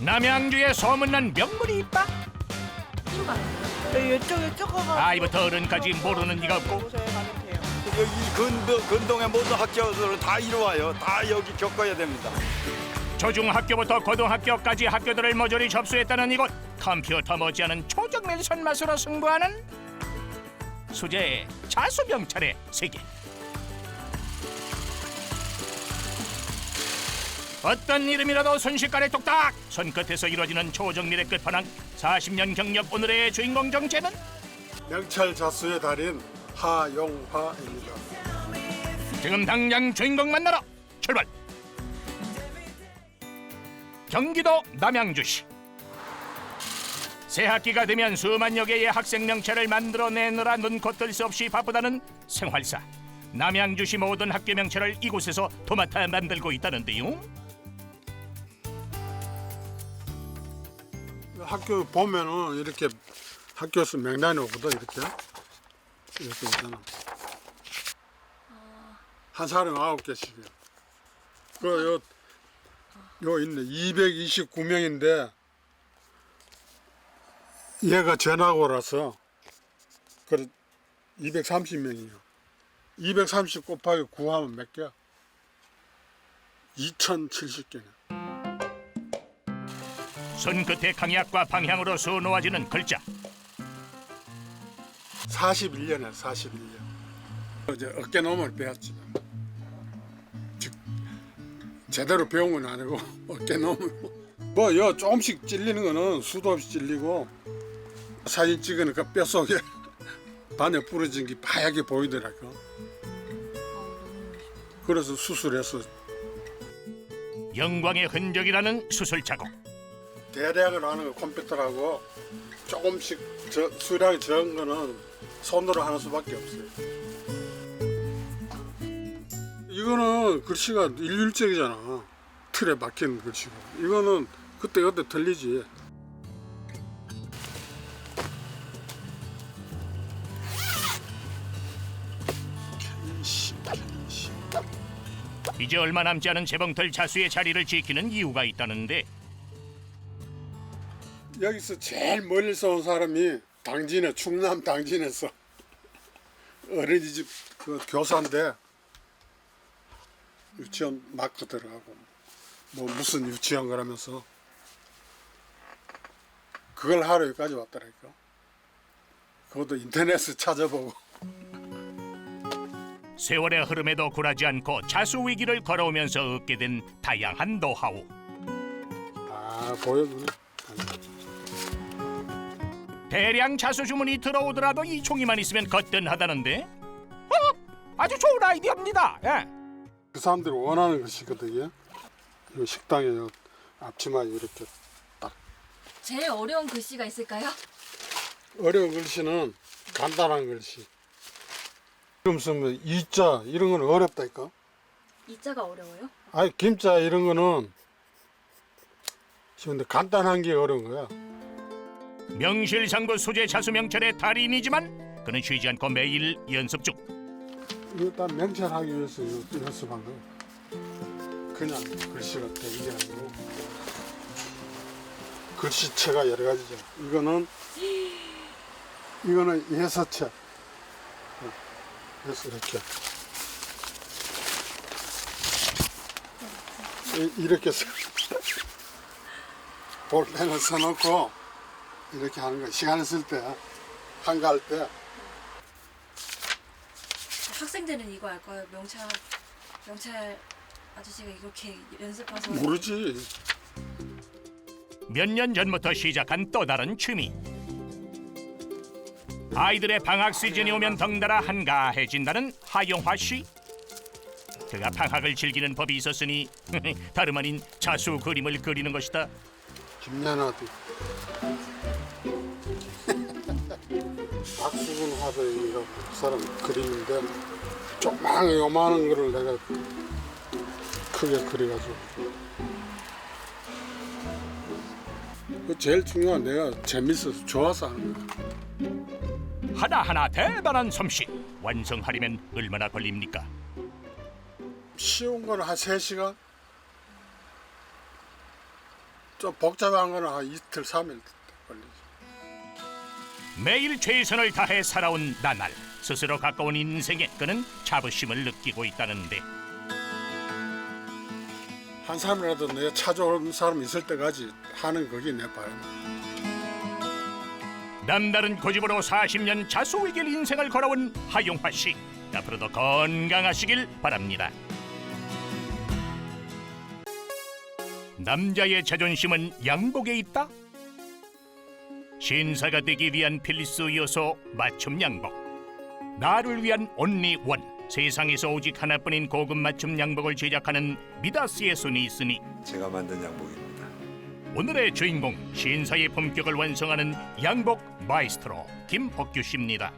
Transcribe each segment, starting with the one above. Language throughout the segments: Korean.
남양주에 소문난 명물이 있다. 네, 이쪽에 아이부터 어른까지 모르는 이가 없고 오셔야 가면 돼요. 여기 근동, 근동의 모든 학교들은 다 이리 와요. 다 여기 겪어야 됩니다. 초중학교부터 고등학교까지 학교들을 모조리 접수했다는 이곳 컴퓨터 못지않은 초정밀 손맛으로 승부하는 수제 자수병찰의 세계 어떤 이름이라도 순식간에 뚝딱! 손끝에서 이루어지는 초정밀의 끝판왕 40년 경력 오늘의 주인공 정체는? 명찰 자수의 달인 하용화입니다. 지금 당장 주인공 만나러 출발! 경기도 남양주시. 새 학기가 되면 수만 여 개의 학생 명찰을 만들어내느라 눈코 뜰 수 없이 바쁘다는 생활사. 남양주시 모든 학교 명찰을 이곳에서 도맡아 만들고 있다는데요 학교 보면은 이렇게 학교에서 명단이 오거든 이렇게 이렇게 오잖아. 한 사람 아홉 개씩이야. 그요 요 있네 229명인데 얘가 전화고라서 그래 230명이요. 230 곱하기 9 하면 몇 개야? 2070개네. 손 끝의 강약과 방향으로 수놓아지는 글자 41년에 41년. 이제 어깨 너머를 배웠지. 즉 제대로 배운 건 아니고 어깨 너머. 뭐여 조금씩 찔리는 거는 수도 없이 찔리고 사진 찍으니까 뼛속에 반에 부러진 게 하얗게 보이더라고. 그래서 수술해서 영광의 흔적이라는 수술 자국 대략을 하는 거 컴퓨터라고 조금씩 저, 수량이 적은 거는 손으로 하는 수밖에 없어요. 이거는 글씨가 일률적이잖아. 틀에 막힌 글씨가. 이거는 그때 그때 틀리지. 이제 얼마 남지 않은 재봉틀 자수의 자리를 지키는 이유가 있다는데 여기서 제일 멀리서 온 사람이 당진에 충남 당진에서 어린이집 그 교사인데 유치원 마크 들어가고 뭐 무슨 유치원 그러면서 그걸 하러 여기까지 왔더라니까. 그것도 인터넷에 찾아보고 세월의 흐름에도 굴하지 않고 자수 위기를 걸어오면서 얻게 된 다양한 노하우. 다 보여주네. 대량 자수 주문이 들어오더라도 이 종이만 있으면 거뜬하다는데. 어? 아주 좋은 아이디어입니다. 예. 그 사람들이 원하는 것이거든요. 이 식당에 요 앞치마 이렇게 딱 제일 어려운 글씨가 있을까요? 어려운 글씨는 간단한 글씨. 지금 쓰면 이자 이런 건 어렵다니까. 이자가 어려워요? 아니 김자 이런 거는 근데 간단한 게 어려운 거야. 명실상부 수제 자수 명찰의 달인이지만 그는 쉬지 않고 매일 연습 중. 다 명찰하기 위해서 연- 연습한 거야. 그냥 글씨가 되는 게 아니고 글씨체가 여러 가지죠. 이거는 이거는 예서체. 어, 그래서 이렇게 이- 이렇게 써- 볼펜을 써놓고 이렇게 하는 거야. 시간 있을 때 한가할 때 학생들은 이거 알까요? 명찰 명찰 아저씨가 이렇게 연습해서 모르지. 몇 년 전부터 시작한 또 다른 취미. 아이들의 방학 시즌이 오면 덩달아 한가해진다는 하용화 씨. 그가 방학을 즐기는 법이 있었으니 다름 아닌 자수 그림을 그리는 것이다. 김연아도 박수근 화백이라고 그 사람 그림인데 조그만 요만한 거를 내가 크게 그려가지고 그 제일 중요한 내가 재밌어서 좋아서 하는 거야 하나하나 대단한 솜씨. 완성하려면 얼마나 걸립니까? 쉬운 거는 한 3시간 좀 복잡한 거는 한 이틀 삼일 걸리지. 매일 최선을 다해 살아온 나날 스스로 가까운 인생에 그는 자부심을 느끼고 있다는데 한 사람이라도 내 찾아오는 사람 있을 때까지 하는 그게 내 바람. 남다른 고집으로 40년 자수의 길 인생을 걸어온 하용화 씨 앞으로도 건강하시길 바랍니다. 남자의 자존심은 양복에 있다. 신사가 되기 위한 필수 요소 맞춤 양복. 나를 위한 온리 원. 세상에서 오직 하나뿐인 고급 맞춤 양복을 제작하는 미다스의 손이 있으니 제가 만든 양복입니다. 오늘의 주인공 신사의 품격을 완성하는 양복 마이스트로 김복규 씨입니다.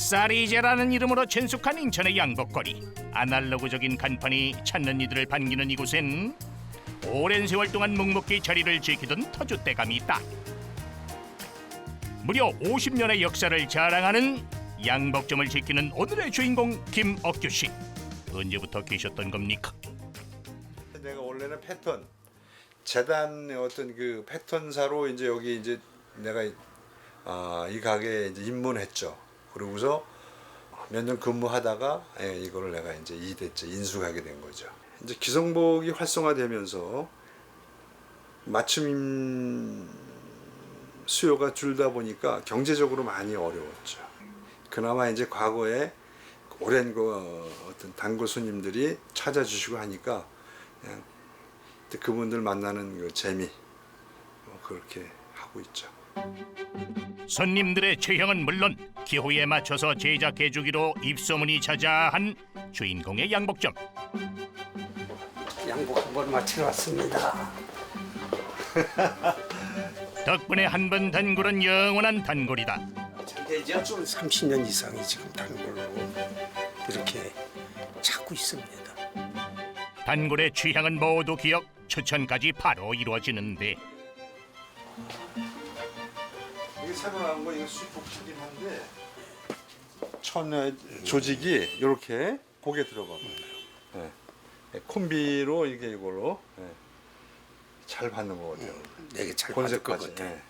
사리제라는 이름으로 친숙한 인천의 양복거리 아날로그적인 간판이 찾는 이들을 반기는 이곳엔 오랜 세월 동안 묵묵히 자리를 지키던 터줏대감이 있다. 무려 50년의 역사를 자랑하는 양복점을 지키는 오늘의 주인공 김억규 씨 언제부터 계셨던 겁니까? 내가 원래는 패턴 재단의 어떤 그 패턴사로 이제 여기 이제 내가 아, 이 가게에 이제 입문했죠. 그러고서 몇 년 근무하다가 예, 이거를 내가 이제 이대째 인수하게 된 거죠. 이제 기성복이 활성화되면서 맞춤 수요가 줄다 보니까 경제적으로 많이 어려웠죠. 그나마 이제 과거에 오랜 그 어떤 단골 손님들이 찾아주시고 하니까 그냥 그분들 만나는 그 재미 뭐 그렇게 하고 있죠. 손님들의 체형은 물론 기호에 맞춰서 제작해 주기로 입소문이 자자한 주인공의 양복점 양복 한번 맞추러 왔습니다. 덕분에 한 번 단골은 영원한 단골이다 잘 되죠? 좀 30년 이상이 지금 단골로 이렇게 찾고 있습니다. 단골의 취향은 모두 기억 추천까지 바로 이루어지는데 이게 새로 나온 거 이거 수입복이긴 한데 천 조직이 이렇게 고개 들어갑니다. 예. 예, 콤비로 이게 이걸로 예. 잘 받는 것 같아요. 되게 잘 받을 것 본색까지. 같아요. 예.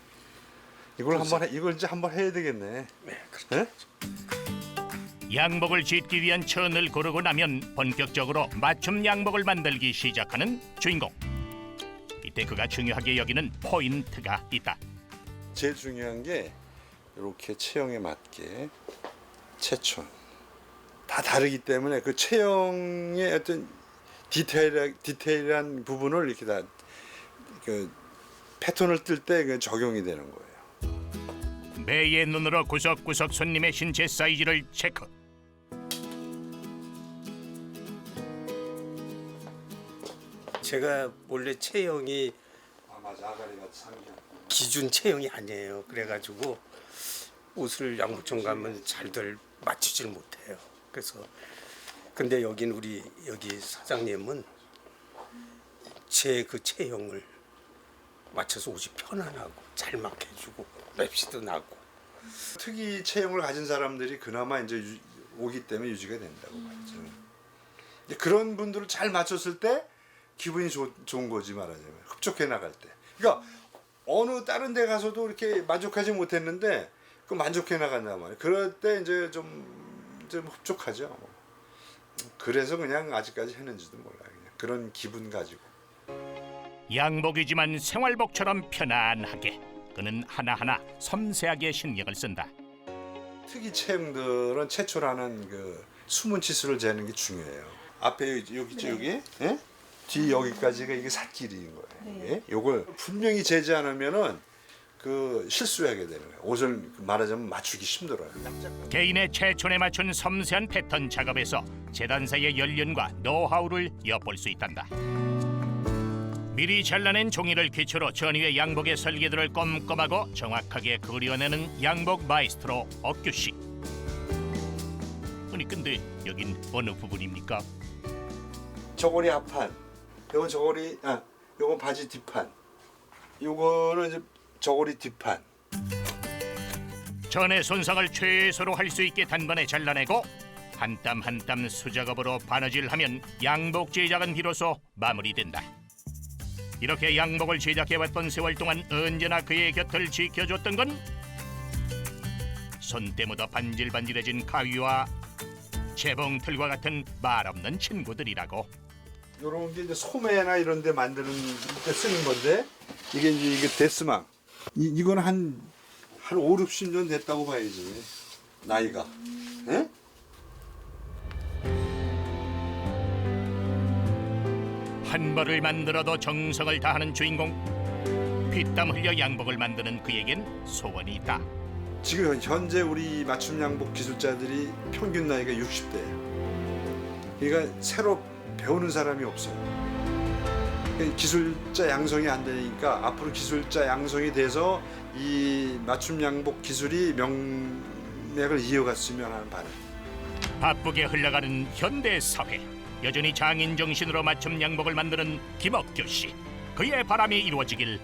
이걸 한번 해, 이걸 이제 한번 해야 되겠네. 네, 그렇죠. 예? 양복을 짓기 위한 천을 고르고 나면 본격적으로 맞춤 양복을 만들기 시작하는 주인공 이때 그가 중요하게 여기는 포인트가 있다 제일 중요한 게 이렇게 체형에 맞게 체촌 다 다르기 때문에 그 체형의 어떤 디테일 디테일한 부분을 이렇게 다 그 패턴을 뜰 때 그 적용이 되는 거예요. 매의 눈으로 구석구석 손님의 신체 사이즈를 체크 제가 원래 체형이 아 맞아 아가리가 상기한. 기준 체형이 아니에요. 그래가지고 옷을 양복점 가면 잘들 맞추질 못해요. 그래서 근데 여긴 우리 여기 사장님은 제 그 체형을 맞춰서 옷이 편안하고 잘 맞게해주고 맵시도 나고 특이 체형을 가진 사람들이 그나마 이제 유- 오기 때문에 유지가 된다고 말이죠. 근데 그런 분들을 잘 맞췄을 때 기분이 좋, 좋은 거지 말하자면 흡족해 나갈 때. 그러니까 어느 다른 데 가서도 이렇게 만족하지 못했는데 그 만족해 나간단 말이에요. 그럴 때 이제 좀, 좀 흡족하죠. 그래서 그냥 아직까지 했는지도 몰라요. 그냥 그런 기분 가지고. 양복이지만 생활복처럼 편안하게 그는 하나하나 섬세하게 신경을 쓴다 특이 체형들은 최초라는 그 숨은 치수를 재는 게 중요해요. 앞에 여기 있죠 여기, 예? 뒤 여기까지가 이게 삿길인 거예요. 예? 요걸 분명히 재지 않으면은 그 실수하게 되는 거예요. 옷을 말하자면 맞추기 힘들어요. 개인의 체촌에 맞춘 섬세한 패턴 작업에서 재단사의 연륜과 노하우를 엿볼 수 있단다. 미리 잘라낸 종이를 기초로 전위의 양복의 설계도를 꼼꼼하고 정확하게 그려내는 양복 마이스트로 억규 씨. 아니 근데 여긴 어느 부분입니까? 저고리 앞판, 요건 저고리, 아, 요건 바지 뒷판, 요거는 이제 저고리 뒷판. 전의 손상을 최소로 할 수 있게 단번에 잘라내고 한 땀 한 땀 수작업으로 바느질하면 양복 제작은 비로소 마무리된다. 이렇게 양복을 제작해왔던 세월 동안 언제나 그의 곁을 지켜줬던 건 손때 묻어 반질반질해진 가위와 재봉틀과 같은 말없는 친구들이라고 요런 게 이제 소매나 이런 데 만드는 때 쓰는 건데 이게 이제 이게 데스망. 이, 이건 한, 한 5, 60년 됐다고 봐야지. 나이가. 예? 한 벌을 만들어도 정성을 다하는 주인공. 피땀 흘려 양복을 만드는 그에겐 소원이 있다. 지금 현재 우리 맞춤 양복 기술자들이 평균 나이가 60대예요. 그러니까 새로 배우는 사람이 없어요. 기술자 양성이 안 되니까 앞으로 기술자 양성이 돼서 이 맞춤 양복 기술이 명맥을 이어갔으면 하는 바람. 바쁘게 흘러가는 현대 사회. 여전히 장인 정신으로 맞춤 양복을 만드는 김옥규 씨. 그의 바람이 이루어지길